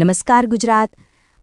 નમસ્કાર ગુજરાત.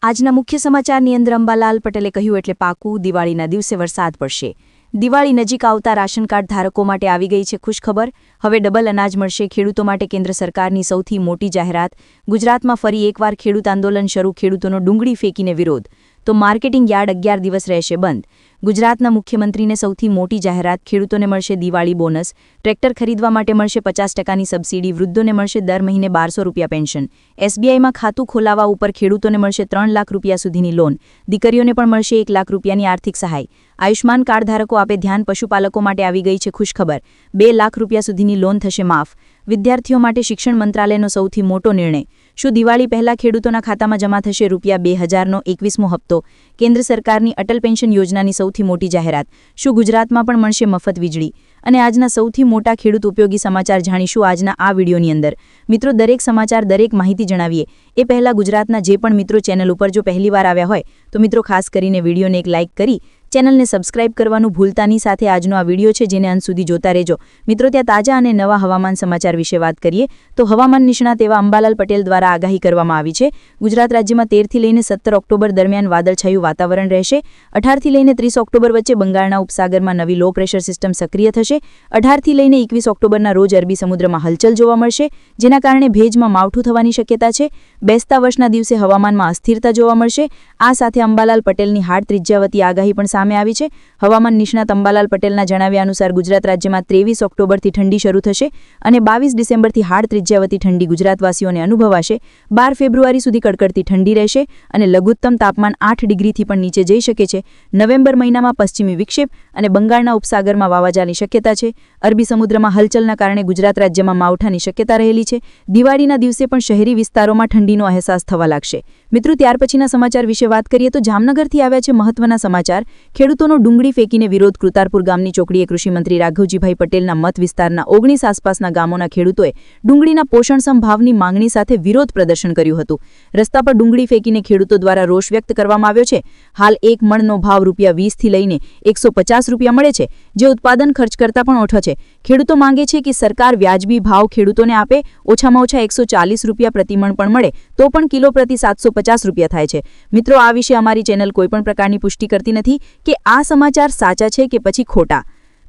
આજના મુખ્ય સમાચારની અંદર અંબાલાલ પટેલે કહ્યું, એટલે પાકું, દિવાળીના દિવસે વરસાદ પડશે. દિવાળી નજીક આવતા રાશન કાર્ડ ધારકો માટે આવી ગઈ છે ખુશખબર. હવે ડબલ અનાજ મળશે ખેડૂતો માટે. કેન્દ્ર સરકારની સૌથી મોટી જાહેરાત. ગુજરાતમાં ફરી એકવાર ખેડૂત આંદોલન શરૂ, ખેડૂતોનો ડુંગળી ફેંકીને વિરોધ. તો માર્કેટિંગ યાર્ડ અગિયાર દિવસ રહેશે બંધ. ગુજરાતના મુખ્યમંત્રીને સૌથી મોટી જાહેરાત, ખેડૂતોને મળશે દિવાળી બોનસ, ટ્રેક્ટર ખરીદવા માટે મળશે પચાસ ટકાની સબસિડી, વૃદ્ધોને મળશે દર મહિને બારસો રૂપિયા પેન્શન. એસબીઆઈમાં ખાતું ખોલાવવા ઉપર ખેડૂતોને મળશે ત્રણ લાખ રૂપિયા સુધીની લોન. દીકરીઓને પણ મળશે એક લાખ રૂપિયાની આર્થિક સહાય. આયુષ્માન કાર્ડ ધારકો આપે ધ્યાન પશુપાલકો માટે આવી ગઈ છે ખુશખબર. બે લાખ રૂપિયા સુધીની લોન થશે માફ. વિદ્યાર્થીઓ માટે શિક્ષણ મંત્રાલયનો સૌથી મોટો નિર્ણય. શું દિવાળી પહેલા ખેડૂતોના ખાતામાં જમા થશે રૂપિયા બે હજારનો એકવીસમો હપ્તો? કેન્દ્ર સરકારની અટલ પેન્શન યોજનાની સૌથી મોટી જાહેરાત. શું ગુજરાતમાં પણ મળશે મફત વીજળી? અને આજના સૌથી મોટા ખેડૂત ઉપયોગી સમાચાર જાણીશું આજના આ વિડીયોની અંદર. મિત્રો, દરેક સમાચાર, દરેક માહિતી જણાવીએ. એ પહેલા ગુજરાતના જે પણ મિત્રો ચેનલ ઉપર જો પહેલીવાર આવ્યા હોય, તો મિત્રો ખાસ કરીને વિડીયોને એક લાઇક કરી ચેનલને સબસ્ક્રાઇબ કરવાનું ભૂલતાની સાથે આજનો આ વીડિયો છે જેને અંત સુધી જોતા રહેજો. મિત્રો, ત્યાં તાજા અને નવા હવામાન સમાચાર વિશે વાત કરીએ, તો હવામાન નિષ્ણાત એવા અંબાલાલ પટેલ દ્વારા આગાહી કરવામાં આવી છે. ગુજરાત રાજ્યમાં તેરથી લઈને સત્તર ઓક્ટોબર દરમિયાન વાદળછાયું વાતાવરણ રહેશે. અઢારથી લઈને ત્રીસ ઓક્ટોબર વચ્ચે બંગાળના ઉપસાગરમાં નવી લો પ્રેશર સિસ્ટમ સક્રિય થશે. અઢારથી લઈને એકવીસ ઓક્ટોબરના રોજ અરબી સમુદ્રમાં હલચલ જોવા મળશે, જેના કારણે ભેજમાં માવઠું થવાની શક્યતા છે. બેસતા વર્ષના દિવસે હવામાનમાં અસ્થિરતા જોવા મળશે. આ સાથે અંબાલાલ પટેલની હાડ ત્રિજ્યાવતી આગાહી પણ સામે આવી છે. હવામાન નિષ્ણાત અંબાલાલ પટેલના જણાવ્યા અનુસાર ગુજરાત રાજ્યમાં ત્રેવીસ ઓક્ટોબરથી ઠંડી શરૂ થશે અને બાવીસ ડિસેમ્બરથી હાડ ત્રિજ્યાવતી ઠંડી ગુજરાતવાસીઓને અનુભવાશે. બાર ફેબ્રુઆરી સુધી કડકડતી ઠંડી રહેશે અને લઘુત્તમ તાપમાન આઠ ડિગ્રીથી પણ નીચે જઈ શકે છે. નવેમ્બર મહિનામાં પશ્ચિમી વિક્ષેપ અને બંગાળના ઉપસાગરમાં વાવાઝાની શક્યતા છે. અરબી સમુદ્રમાં હલચલના કારણે ગુજરાત રાજ્યમાં માવઠાની શક્યતા રહેલી છે. દિવાળીના દિવસે પણ શહેરી વિસ્તારોમાં ઠંડીનો અહેસાસ થવા લાગશે. મિત્રો, ત્યાર પછીના સમાચાર વિશે વાત કરીએ તો જામનગરથી આવ્યા છે મહત્વના સમાચાર. ખેડૂતોનો ડુંગળી ફેંકીને વિરોધ કૃતારપુર ગામની ચોકડીએ કૃષિમંત્રી રાઘવજીભાઈ પટેલના મત વિસ્તારના ઓગણીસ આસપાસના ગામોના ખેડૂતોએ ડુંગળીના પોષણક્ષમ ભાવની માંગણી સાથે વિરોધ પ્રદર્શન કર્યું હતું. રસ્તા પર ડુંગળી ફેંકીને ખેડૂતો દ્વારા રોષ વ્યક્ત કરવામાં આવ્યો છે. હાલ એક મણનો ભાવ રૂપિયા વીસથી લઈને એકસો રૂપિયા મળે છે, જે ઉત્પાદન ખર્ચ કરતાં પણ ઓછો છે. ખેડૂતો માંગે છે કે સરકાર વ્યાજબી ભાવ ખેડૂતોને આપે, ઓછામાં ઓછા એકસો ચાલીસ રૂપિયા પ્રતિમણ પણ મળે, તો પણ કિલો પ્રતિ સાતસો પચાસ રૂપિયા થાય છે. મિત્રો, આ વિશે અમારી ચેનલ કોઈપણ પ્રકારની પુષ્ટિ કરતી નથી કે આ સમાચાર સાચા છે કે પછી ખોટા.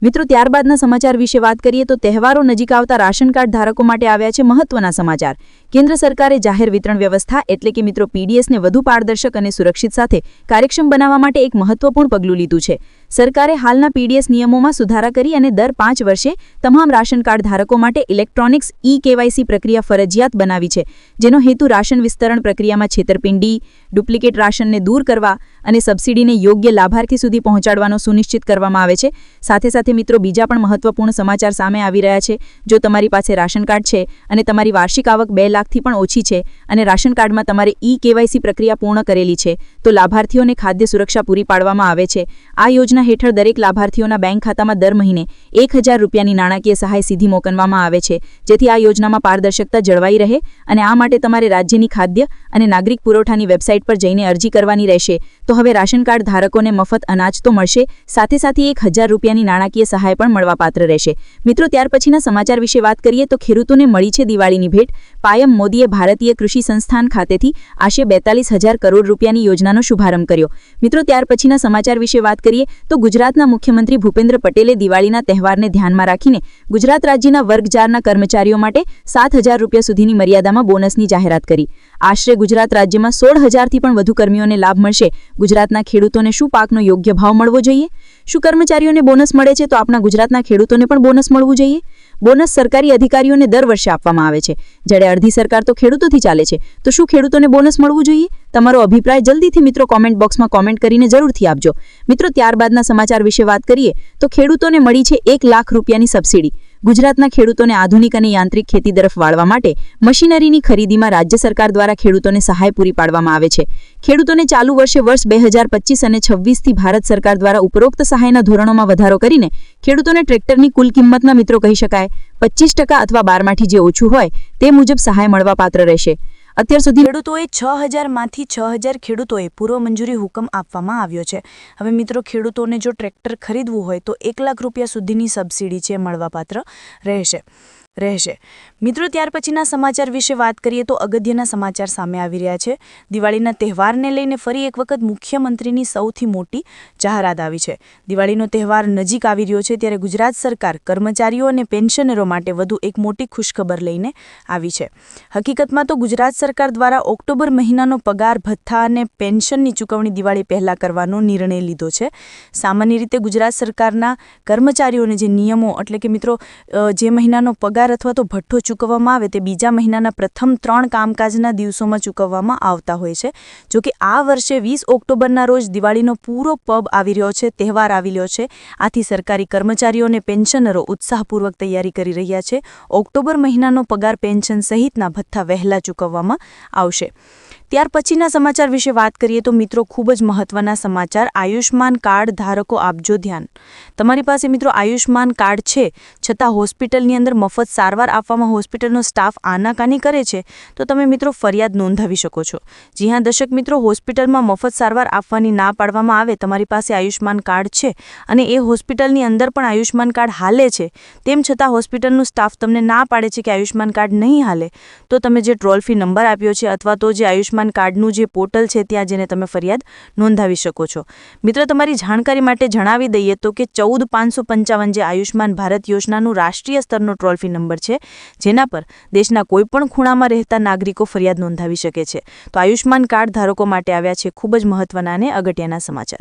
મિત્રો, ત્યારબાદના સમાચાર વિશે વાત કરીએ તો તહેવારો નજીક આવતા રાશન કાર્ડ ધારકો માટે આવ્યા છે મહત્વના સમાચાર. કેન્દ્ર સરકારે જાહેર વિતરણ વ્યવસ્થા એટલે કે મિત્રો પીડીએસને વધુ પારદર્શક અને સુરક્ષિત સાથે કાર્યક્ષમ બનાવવા માટે એક મહત્વપૂર્ણ પગલું લીધું છે. સરકારે હાલના પીડીએસ નિયમોમાં સુધારા કરી અને દર પાંચ વર્ષે તમામ રાશન કાર્ડ ધારકો માટે ઇલેક્ટ્રોનિક્સ ઈ કેવાયસી પ્રક્રિયા ફરજિયાત બનાવી છે, જેનો હેતુ રાશન વિસ્તરણ પ્રક્રિયામાં છેતરપિંડી, ડુપ્લિકેટ રાશનને દૂર કરવા અને સબસિડીને યોગ્ય લાભાર્થી સુધી પહોંચાડવાનો સુનિશ્ચિત કરવામાં આવે છે. સાથે સાથે મિત્રો બીજા પણ મહત્વપૂર્ણ સમાચાર સામે આવી રહ્યા છે. જો તમારી પાસે રાશન કાર્ડ છે અને તમારી વાર્ષિક આવક બે લાખથી પણ ઓછી છે અને રાશન કાર્ડમાં તમારે ઈ કેવાયસી પ્રક્રિયા પૂર્ણ કરેલી છે. તો લાભાર્થીઓને ખાદ્ય સુરક્ષા પૂરી પાડવામાં આવે છે. આ યોજના હેઠળ દરેક લાભાર્થીઓના બેંક ખાતામાં દર મહિને એક હજાર રૂપિયાની નાણાકીય સહાય સીધી મોકલવામાં આવે છે. જેથી આ યોજનામાં પારદર્શકતા જળવાઈ રહે અને આ માટે તમારે રાજ્યની ખાદ્ય અને નાગરિક પુરવઠાની વેબસાઇટ પર જઈને અરજી કરવાની રહેશે. તો હવે રાશન કાર્ડ ધારકોને મફત અનાજ તો મળશે, સાથે સાથે એક હજાર રૂપિયાની નાણાકીય સહાય પણ મળવાપાત્ર રહેશે. મિત્રો, ત્યાર પછીના સમાચાર વિશે વાત કરીએ તો ખેડૂતોને મળી છે દિવાળીની ભેટ. પાયમ મોદીએ ભારતીય કૃષિ સંસ્થાન ખાતેથી આશરે બેતાલીસ હજાર કરોડ રૂપિયાની યોજનાનો શુભારંભ કર્યો. મિત્રો, ત્યાર પછીના સમાચાર વિશે વાત કરીએ, તો ગુજરાતના મુખ્યમંત્રી ભૂપેન્દ્ર પટેલે દિવાળીના તહેવારને ધ્યાનમાં રાખીને ગુજરાત રાજ્યના વર્ગ ચારના કર્મચારીઓ માટે સાત હજાર રૂપિયા સુધીની મર્યાદામાં બોનસની જાહેરાત કરી. આશરે ગુજરાત રાજ્યમાં સોળ હજારથી પણ વધુ કર્મીઓને લાભ મળશે. ગુજરાતના ખેડૂતોને શું પાકનો યોગ્ય ભાવ મળવો જોઈએ? શું કર્મચારીઓને બોનસ મળે છે? તો આપણા ગુજરાતના ખેડૂતોને પણ બોનસ મળવું જોઈએ? બોનસ સરકારી અધિકારીઓને દર વર્ષે આપવામાં આવે છે. જ્યારે અડધી સરકાર તો ખેડૂતોથી ચાલે છે. તો શું ખેડૂતોને બોનસ મળવું જોઈએ? તમારો અભિપ્રાય જલ્દીથી મિત્રો કોમેન્ટ બોક્સમાં કોમેન્ટ કરીને જરૂરથી આપજો. મિત્રો, ત્યારબાદના સમાચાર વિશે વાત કરીએ, તો ખેડૂતોને મળી છે એક લાખ રૂપિયાની સબસિડી. ગુજરાતના ખેડૂતોને આધુનિક અને યાંત્રિક ખેતી તરફ વાળવા માટે મશીનરીની ખરીદીમાં રાજ્ય સરકાર દ્વારા ખેડૂતોને સહાય પૂરી પાડવામાં આવે છે. ખેડૂતોને ચાલુ વર્ષે વર્ષ બે હજાર પચીસ અને છવ્વીસથી ભારત સરકાર દ્વારા ઉપરોક્ત સહાયના ધોરણોમાં વધારો કરીને ખેડૂતોને ટ્રેક્ટરની કુલ કિંમતના મિત્રો કહી શકાય. પચીસ ટકા અથવા બારમાંથી જે ઓછું હોય, તે મુજબ સહાય મળવા પાત્ર રહેશે. અત્યાર સુધી ખેડૂતોએ છ હજારમાંથી છ હજાર ખેડૂતોએ પૂર્વ મંજૂરી હુકમ આપવામાં આવ્યો છે. હવે મિત્રો, ખેડૂતોને જો ટ્રેક્ટર ખરીદવું હોય તો એક લાખ રૂપિયા સુધીની સબસિડી છે મળવાપાત્ર રહેશે. રહેશે. મિત્રો, ત્યાર પછીના સમાચાર વિશે વાત કરીએ તો અગત્યના સમાચાર સામે આવી રહ્યા છે. દિવાળીના તહેવારને લઈને ફરી એક વખત મુખ્યમંત્રીની સૌથી મોટી જાહેરાત આવી છે. દિવાળીનો તહેવાર નજીક આવી રહ્યો છે ત્યારે ગુજરાત સરકાર કર્મચારીઓ અને પેન્શનરો માટે વધુ એક મોટી ખુશખબર લઈને આવી છે. હકીકતમાં તો ગુજરાત સરકાર દ્વારા ઓક્ટોબર મહિનાનો પગાર, ભથ્થા અને પેન્શનની ચૂકવણી દિવાળી પહેલાં કરવાનો નિર્ણય લીધો છે. સામાન્ય રીતે ગુજરાત સરકારના કર્મચારીઓને જે નિયમો, એટલે કે મિત્રો જે મહિનાનો પગાર અથવા તો ભઠ્ઠો ચૂકવવામાં આવે તે બીજા મહિનાના પ્રથમ ત્રણ કામકાજના દિવસોમાં ચૂકવવામાં આવતા હોય છે. જો કે આ વર્ષે વીસ ઓક્ટોબરના રોજ દિવાળીનો પૂરો પબ આવી રહ્યો છે, તહેવાર આવી રહ્યો છે. આથી સરકારી કર્મચારીઓ અને પેન્શનરો ઉત્સાહપૂર્વક તૈયારી કરી રહ્યા છે. ઓક્ટોબર મહિનાનો પગાર પેન્શન સહિતના ભથ્થા વહેલા ચૂકવવામાં આવશે. ત્યાર પછીના સમાચાર વિશે વાત કરીએ તો મિત્રો ખૂબ જ મહત્વના સમાચાર. આયુષ્માન કાર્ડ ધારકો આપજો ધ્યાન. તમારી પાસે મિત્રો આયુષ્માન કાર્ડ છે, છતાં હોસ્પિટલની અંદર મફત સારવાર આપવામાં હોસ્પિટલનો સ્ટાફ આનાકાની કરે છે, તો તમે મિત્રો ફરિયાદ નોંધાવી શકો છો. જી હા, દર્શક મિત્રો, હોસ્પિટલમાં મફત સારવાર આપવાની ના પાડવામાં આવે તમારી પાસે આયુષ્માન કાર્ડ છે અને એ હોસ્પિટલની અંદર પણ આયુષ્માન કાર્ડ હાલે છે. તેમ છતાં હોસ્પિટલનું સ્ટાફ તમને ના પાડે છે કે આયુષ્માન કાર્ડ નહીં હાલે. તો તમે જે ટોલ ફી નંબર આપ્યો છે અથવા તો જે આયુષ્માન કાર્ડનું જે પોર્ટલ છે ત્યાં જઈને તમે ફરિયાદ નોંધાવી શકો છો. મિત્રો, તમારી જાણકારી માટે જણાવી દઈએ તો કે ચૌદ પાંચસો પંચાવન જે આયુષ્માન ભારત યોજનાનું રાષ્ટ્રીય સ્તરનો ટોલ ફ્રી નંબર છે, જેના પર દેશના કોઈપણ ખૂણામાં રહેતા નાગરિકો ફરિયાદ નોંધાવી શકે છે. તો આયુષ્માન કાર્ડ ધારકો માટે આવ્યા છે ખૂબ જ મહત્વના અને અગત્યના સમાચાર.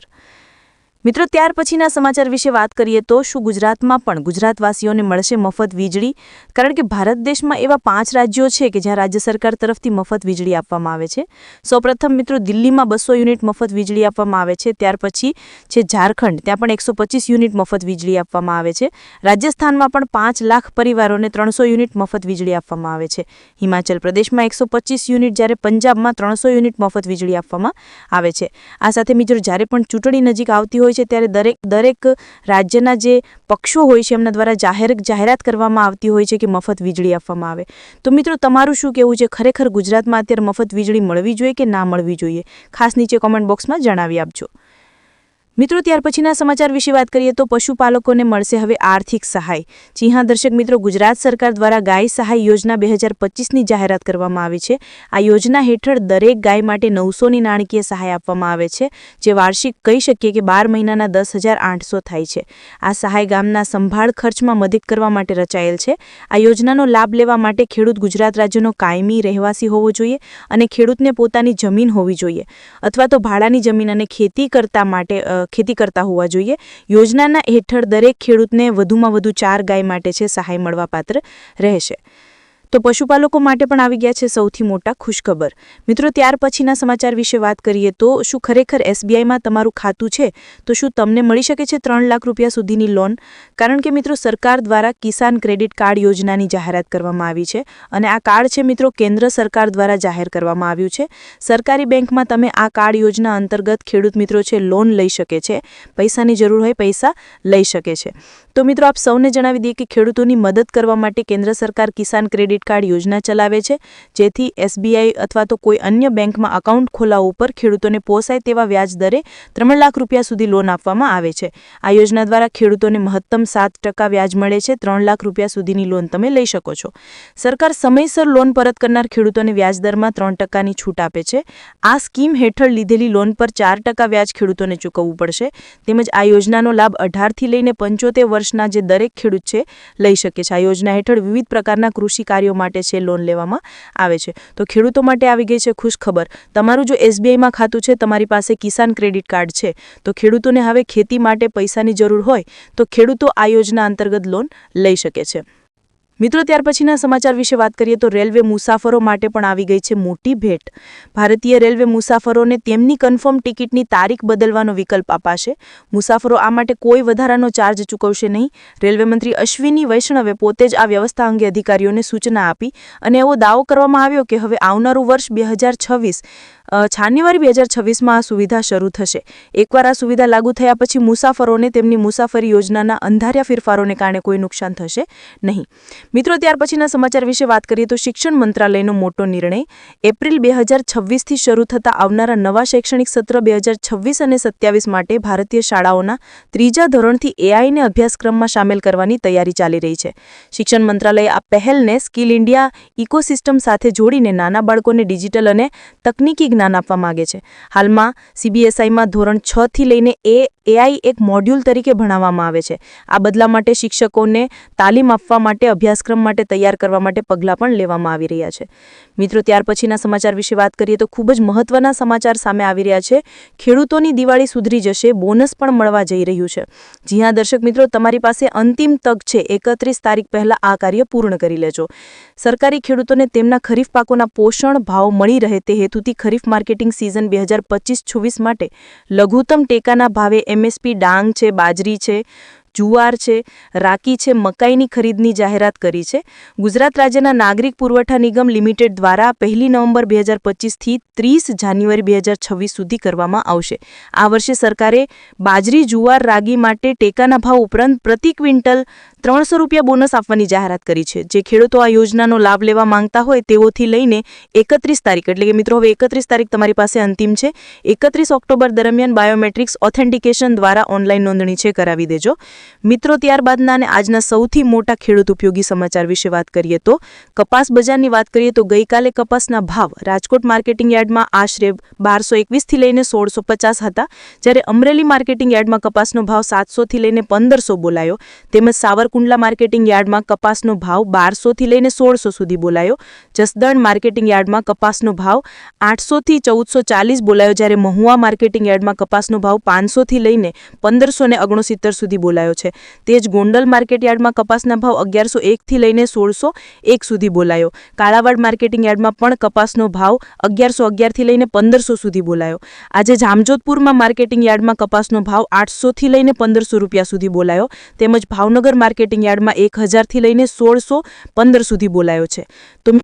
મિત્રો, ત્યાર પછીના સમાચાર વિશે વાત કરીએ તો શું ગુજરાતમાં પણ ગુજરાતવાસીઓને મળશે મફત વીજળી? કારણ કે ભારત દેશમાં એવા પાંચ રાજ્યો છે કે જ્યાં રાજ્ય સરકાર તરફથી મફત વીજળી આપવામાં આવે છે. સૌપ્રથમ મિત્રો, દિલ્હીમાં બસો યુનિટ મફત વીજળી આપવામાં આવે છે. ત્યાર પછી છે ઝારખંડ, ત્યાં પણ એકસો યુનિટ મફત વીજળી આપવામાં આવે છે. રાજસ્થાનમાં પણ પાંચ લાખ પરિવારોને ત્રણસો યુનિટ મફત વીજળી આપવામાં આવે છે. હિમાચલ પ્રદેશમાં એકસો યુનિટ, જ્યારે પંજાબમાં ત્રણસો યુનિટ મફત વીજળી આપવામાં આવે છે. આ સાથે મિત્રો, જ્યારે પણ ચૂંટણી નજીક આવતી હોય છે ત્યારે દરેક દરેક રાજ્યના જે પક્ષો હોય છે, એમના દ્વારા જાહેર, જાહેરાત કરવામાં આવતી હોય છે કે મફત વીજળી આપવામાં આવે. તો મિત્રો, તમારું શું કહેવું છે? ખરેખર ગુજરાતમાં અત્યારે મફત વીજળી મળવી જોઈએ કે ના મળવી જોઈએ? ખાસ નીચે કોમેન્ટ બોક્સમાં જણાવી આપજો. મિત્રો, ત્યાર પછીના સમાચાર વિશે વાત કરીએ તો પશુપાલકોને મળશે હવે આર્થિક સહાય. જી હા, દર્શક મિત્રો, ગુજરાત સરકાર દ્વારા ગાય સહાય યોજના બે હજાર પચીસની જાહેરાત કરવામાં આવી છે. આ યોજના હેઠળ દરેક ગાય માટે નવસોની નાણાકીય સહાય આપવામાં આવે છે, જે વાર્ષિક કહી શકીએ કે બાર મહિનાના દસ હજાર આઠસો થાય છે. આ સહાય ગામના સંભાળ ખર્ચમાં મદદ કરવા માટે રચાયેલ છે. આ યોજનાનો લાભ લેવા માટે ખેડૂત ગુજરાત રાજ્યનો કાયમી રહેવાસી હોવો જોઈએ અને ખેડૂતને પોતાની જમીન હોવી જોઈએ, અથવા તો ભાડાની જમીન અને ખેતી કરતા માટે ખેતી કરતા હોવા જોઈએ. યોજનાના હેઠળ દરેક ખેડૂતને વધુમાં વધુ ચાર ગાય માટે છે સહાય મળવાપાત્ર રહેશે. તો પશુપાલકો માટે પણ આવી ગયા છે સૌથી મોટા ખુશખબર. મિત્રો, ત્યાર પછીના સમાચાર વિશે વાત કરીએ તો શું ખરેખર એસબીઆઈમાં તમારું ખાતું છે? તો શું તમને મળી શકે છે ત્રણ લાખ રૂપિયા સુધીની લોન? કારણ કે મિત્રો, સરકાર દ્વારા કિસાન ક્રેડિટ કાર્ડ યોજનાની જાહેરાત કરવામાં આવી છે અને આ કાર્ડ છે મિત્રો, કેન્દ્ર સરકાર દ્વારા જાહેર કરવામાં આવ્યું છે. સરકારી બેંકમાં તમે આ કાર્ડ યોજના અંતર્ગત ખેડૂત મિત્રો છે, લોન લઈ શકે છે. પૈસાની જરૂર હોય, પૈસા લઈ શકે છે. તો મિત્રો આપ સૌને જણાવી દઈએ કે ખેડૂતોની મદદ કરવા માટે કેન્દ્ર સરકાર કિસાન ક્રેડિટ કાર્ડ યોજના ચલાવે છે. જેથી એસબીઆઈ અથવા તો કોઈ અન્ય બેંકમાં અકાઉન્ટ ખોલાવવા ઉપર ખેડૂતોને પોસાય તેવા વ્યાજ દરે ત્રણ લાખ રૂપિયા સુધી લોન આપવામાં આવે છે. આ યોજના દ્વારા ખેડૂતોને મહત્તમ સાત ટકા વ્યાજ મળે છે. ત્રણ લાખ રૂપિયા સુધીની લોન તમે લઈ શકો છો. સરકાર સમયસર લોન પરત કરનાર ખેડૂતોને વ્યાજદરમાં ત્રણ ટકાની છૂટ આપે છે. આ સ્કીમ હેઠળ લીધેલી લોન પર ચાર ટકા વ્યાજ ખેડૂતોને ચૂકવવું પડશે. તેમજ આ યોજનાનો લાભ અઢારથી લઈને પંચોતેર વર્ષના જે દરેક ખેડૂત છે, લઈ શકે છે. આ યોજના હેઠળ વિવિધ પ્રકારના કૃષિ કાર્યો માટે છે, લોન લેવામાં આવે છે. તો ખેડૂતો માટે આવી ગઈ છે ખુશ ખબર. તમારું જો એસબીઆઈમાં ખાતું છે, તમારી પાસે કિસાન ક્રેડિટ કાર્ડ છે, તો ખેડૂતોને હવે ખેતી માટે પૈસાની જરૂર હોય, તો ખેડૂતો આ યોજના અંતર્ગત લોન લઈ શકે છે. મિત્રો, ત્યાર પછીના સમાચાર વિશે વાત કરીએ તો રેલવે મુસાફરો માટે પણ આવી ગઈ છે મોટી ભેટ. ભારતીય રેલવે મુસાફરોને તેમની કન્ફર્મ ટિકિટની તારીખ બદલવાનો વિકલ્પ અપાશે. મુસાફરો આ માટે કોઈ વધારાનો ચાર્જ ચૂકવશે નહીં. રેલવે મંત્રી અશ્વિની વૈષ્ણવે પોતે જ આ વ્યવસ્થા અંગે અધિકારીઓને સૂચના આપી અને એવો દાવો કરવામાં આવ્યો કે હવે આવનારું વર્ષ બે હજાર છવ્વીસ જાન્યુઆરી બે હજાર છવ્વીસમાં આ સુવિધા શરૂ થશે. એકવાર આ સુવિધા લાગુ થયા પછી મુસાફરોને તેમની મુસાફરી યોજનાના અંધાર્યા ફેરફારોને કારણે કોઈ નુકસાન થશે નહીં. મિત્રો, ત્યાર પછીના સમાચાર વિશે વાત કરીએ તો શિક્ષણ મંત્રાલયનો મોટો નિર્ણય. એપ્રિલ બે હજાર છવ્વીસથી શરૂ થતા આવનારા નવા શૈક્ષણિક સત્ર બે હજાર છવ્વીસ અને સત્યાવીસ માટે ભારતીય શાળાઓના ત્રીજા ધોરણથી એઆઈને અભ્યાસક્રમમાં સામેલ કરવાની તૈયારી ચાલી રહી છે. શિક્ષણ મંત્રાલયે આ પહેલને સ્કિલ ઇન્ડિયા ઇકોસિસ્ટમ સાથે જોડીને નાના બાળકોને ડિજિટલ અને તકનીકી જ્ઞાન આપવા માગે છે. હાલમાં સીબીએસઆઈમાં ધોરણ છ થી લઈને એ, એઆઈ એક મોડ્યુલ તરીકે ભણાવવામાં આવે છે. આ બદલા માટે શિક્ષકોને તાલીમ આપવા માટે અભ્યાસક્રમ માટે તૈયાર કરવા માટે પગલાં પણ લેવામાં આવી રહ્યા છે. મિત્રો, ત્યાર પછીના સમાચાર વિશે વાત કરીએ તો ખૂબ જ મહત્વના સમાચાર સામે આવી રહ્યા છે. ખેડૂતોની દિવાળી સુધરી જશે, બોનસ પણ મળવા જઈ રહ્યું છે. જી હા, દર્શક મિત્રો, તમારી પાસે અંતિમ તક છે. એકત્રીસ તારીખ પહેલાં આ કાર્ય પૂર્ણ કરી લેજો. સરકારી ખેડૂતોને તેમના ખરીફ પાકોના પોષણ ભાવ મળી રહે તે હેતુથી ખરીફ માર્કેટિંગ સિઝન બે હજાર પચીસ છવ્વીસ માટે લઘુત્તમ ટેકાના ભાવે એમએસપી ડાંગ છે, બાજરી છે જુવાર છે, રાકી છે, મકાઈની ખરીદની જાહેરાત કરી છે. ગુજરાત રાજ્યના નાગરિક પુરવઠા નિગમ લિમિટેડ દ્વારા પહેલી નવેમ્બર બે હજાર પચીસથી ત્રીસ જાન્યુઆરી બે હજાર છવ્વીસ સુધી કરવામાં આવશે. આ વર્ષે સરકારે બાજરી, જુવાર, રાગી માટે ટેકાના ભાવ ઉપરાંત પ્રતિ ક્વિન્ટલ ત્રણસો રૂપિયા બોનસ આપવાની જાહેરાત કરી છે. જે ખેડૂતો આ યોજનાનો લાભ લેવા માંગતા હોય તેઓથી લઈને એકત્રીસ તારીખ, એટલે કે મિત્રો હવે એકત્રીસ તારીખ તમારી પાસે અંતિમ છે. એકત્રીસ ઓક્ટોબર દરમિયાન બાયોમેટ્રિક્સ ઓથેન્ટિકેશન દ્વારા ઓનલાઈન નોંધણી છે, કરાવી દેજો. મિત્રો, ત્યારબાદના અને આજના સૌથી મોટા ખેડૂત ઉપયોગી સમાચાર વિશે વાત કરીએ તો, કપાસ બજારની વાત કરીએ તો ગઈકાલે કપાસના ભાવ રાજકોટ માર્કેટિંગ યાર્ડમાં આશરે બારસો એકવીસથી લઈને સોળસો પચાસ હતા. જ્યારે અમરેલી માર્કેટિંગ યાર્ડમાં કપાસનો ભાવ સાતસોથી લઈને પંદરસો બોલાયો. તેમજ સાવરકુંડલા માર્કેટિંગ યાર્ડમાં કપાસનો ભાવ બારસોથી લઈને સોળસો સુધી બોલાયો. જસદણ માર્કેટિંગ યાર્ડમાં કપાસનો ભાવ આઠસોથી ચૌદસો ચાલીસ બોલાયો. જ્યારે મહુવા માર્કેટિંગ યાર્ડમાં કપાસનો ભાવ પાંચસોથી લઈને પંદરસો ને ઓગણસિત્તેર સુધી બોલાયો છે. તે જ ગોંડલ માર્કેટ યાર્ડમાં કપાસના ભાવ અગિયારસો એકથી લઈને સોળસો એક સુધી બોલાયો. કાળાવાડ માર્કેટિંગ યાર્ડમાં પણ કપાસનો ભાવ અગિયારસો અગિયારથી લઈને પંદરસો સુધી બોલાયો. આજે જામજોધપુરમાં માર્કેટિંગ યાર્ડમાં કપાસનો ભાવ આઠસોથી લઈને પંદરસો રૂપિયા સુધી બોલાયો. તેમજ ભાવનગર માર્કેટિંગ યાર્ડમાં એક હજારથી લઈને સોળસો પંદર સુધી બોલાયો છે. તો